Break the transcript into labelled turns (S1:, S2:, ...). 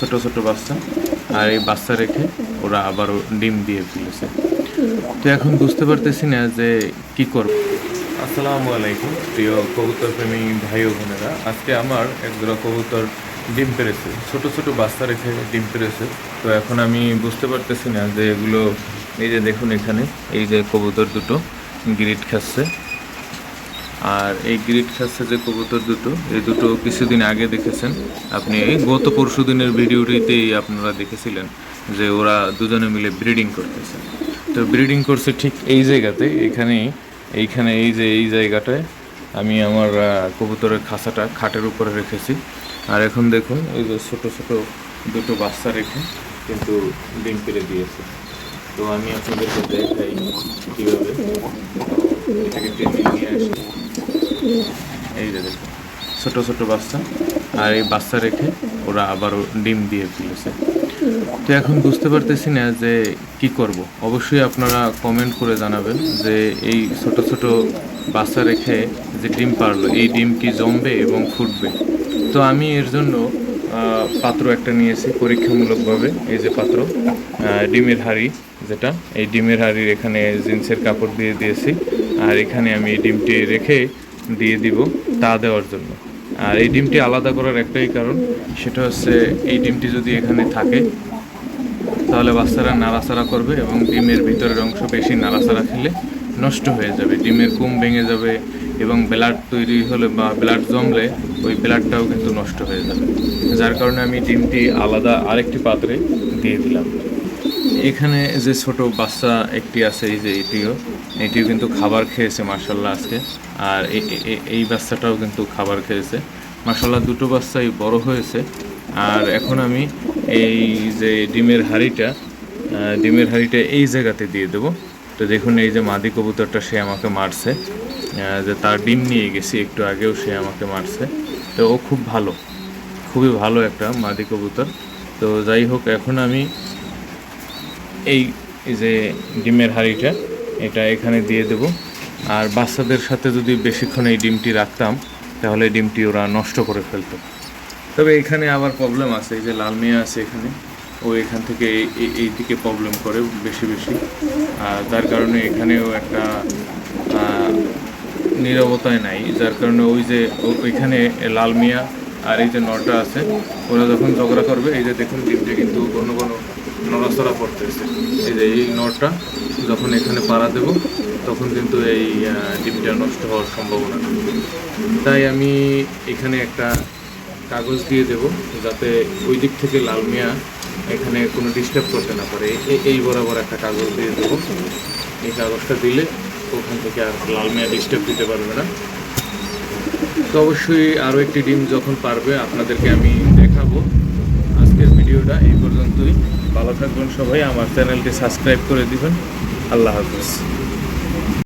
S1: ছোট ছোট বাচ্চা আর এই বাচ্চা রেখে ওরা আবারও ডিম দিয়ে ফেলেছে। তো এখন বুঝতে পারতেছি না যে কি করব। আসসালামু আলাইকুম, প্রিয় কবুতর প্রেমী ভাই ও বোনেরা। আজকে আমার একজোড়া কবুতর ডিম পেরেছে। ছোট ছোট বাচ্চা রেখে ডিম পেরেছে। তো এখন আমি বুঝতে পারতেছি না যে এগুলো, এই যে দেখুন এখানে, এই যে কবুতর দুটো, গ্রিট খাচ্ছে। আর এই গ্রিড খাচ্ছে যে কবুতর দুটো এই দুটো কিছুদিন আগে দেখেছেন। আপনি গত পরশু দিনের ভিডিওটিতেই আপনারা দেখেছিলেন যে ওরা দুজনে মিলে ব্রিডিং করতেছে। তো ব্রিডিং করছে ঠিক এই জায়গাতে, এখানে, এইখানে এই যে, এই জায়গাটায় আমি আমার কবুতরের খাঁচাটা খাটের উপরে রেখেছি। আর এখন দেখুন, এই যে ছোটো ছোটো দুটো বাচ্চা রেখে কিন্তু ডিম পেরে দিয়েছে। তো আমি আপনাদেরকে দেখাই কীভাবে এটাকে নিয়ে আসি। এই যে দেখুন ছোট ছোট বাচ্চা, আর এই বাচ্চা রেখে ওরা আবারও ডিম দিয়ে ফেলেছে। তো এখন বুঝতে পারতেছি না যে কি করব। অবশ্যই আপনারা কমেন্ট করে জানাবেন যে এই ছোট ছোট বাচ্চা রেখে যে ডিম পারল, এই ডিম কি জমবে এবং ফুটবে? তো আমি এর জন্য পাত্র একটা নিয়েছি পরীক্ষামূলকভাবে, এই যে পাত্র ডিমের হাড়ি যেটা, এই ডিমের হাঁড়ির এখানে জিন্সের কাপড় দিয়ে দিয়েছি, আর এখানে আমি ডিমটি রেখে দিয়ে দিব তা দেওয়ার জন্য। আর এই ডিমটি আলাদা করার একটাই কারণ, সেটা হচ্ছে এই ডিমটি যদি এখানে থাকে, তাহলে বাচ্চারা নাড়াচাড়া করবে এবং ডিমের ভিতরের অংশ বেশি নাড়াচাড়া খেলে নষ্ট হয়ে যাবে। ডিমের কুম ভেঙে যাবে এবং ব্লাড তৈরি হলে বা ব্লাড জমলে ওই ব্লাডটাও কিন্তু নষ্ট হয়ে যাবে। যার কারণে আমি ডিমটি আলাদা আরেকটি পাত্রে দিয়ে দিলাম। এখানে যে ছোট বাচ্চা একটি আছে, এই যে এটিও এটিও কিন্তু খাবার খেয়েছে মার্শাল্লাহ আজকে। আর এই বাচ্চাটাও কিন্তু খাবার খেয়েছে। মার্শাল্লাহ দুটো বাচ্চাই বড় হয়েছে। আর এখন আমি এই যে ডিমের হাঁড়িটা ডিমের হাঁড়িটা এই জায়গাতে দিয়ে দেবো। তো দেখুন, এই যে মাদি কবুতরটা সে আমাকে মারছে। যে তার ডিম নিয়ে গেছি, একটু আগেও সে আমাকে মারছে। তো ও খুব ভালো, খুবই ভালো একটা মাদি কবুতর। তো যাই হোক, এখন আমি এই যে ডিমের হাঁড়িটা এটা এখানে দিয়ে দেব। আর বাচ্চাদের সাথে যদি বেশিক্ষণ এই ডিমটি রাখতাম, তাহলে ডিমটি ওরা নষ্ট করে ফেলতো। তবে এখানে আবার প্রবলেম আছে, এই যে লাল মেয়ে আছে এখানে, ও এখান থেকে এই- দিকে প্রবলেম করে বেশি বেশি। আর যার কারণে এখানেও একটা নীরবতায় নাই। যার কারণে ওই যে ওইখানে লাল মিয়া আর এই যে নটা আছে, ওরা যখন ঝগড়া করবে, এই যে দেখুন ডিমটা কিন্তু কোনো কোনো নড়াচড়া পড়তেছে। এই যে এই নটটা, যখন এখানে পাড়া দেব, তখন কিন্তু এই ডিমটা নষ্ট হওয়ার সম্ভাবনা। তাই আমি এখানে একটা কাগজ দিয়ে দেব, যাতে ওই দিক থেকে লাল মিয়া এখানে কোনো ডিস্টার্ব করতে না পারে। এই বরাবর একটা কাগজ দিয়ে দেবো। এই কাগজটা দিলে ওখান থেকে আর লাল মিয়া ডিস্টার্ব দিতে পারবে না। তো অবশ্যই আরও একটি ডিম যখন পারবে, আপনাদেরকে আমি দেখাবো। আজকের ভিডিওটা এই পর্যন্তই। ভালো থাকবেন সবাই। আমার চ্যানেলটি সাবস্ক্রাইব করে দিবেন। আল্লাহ হাফিজ।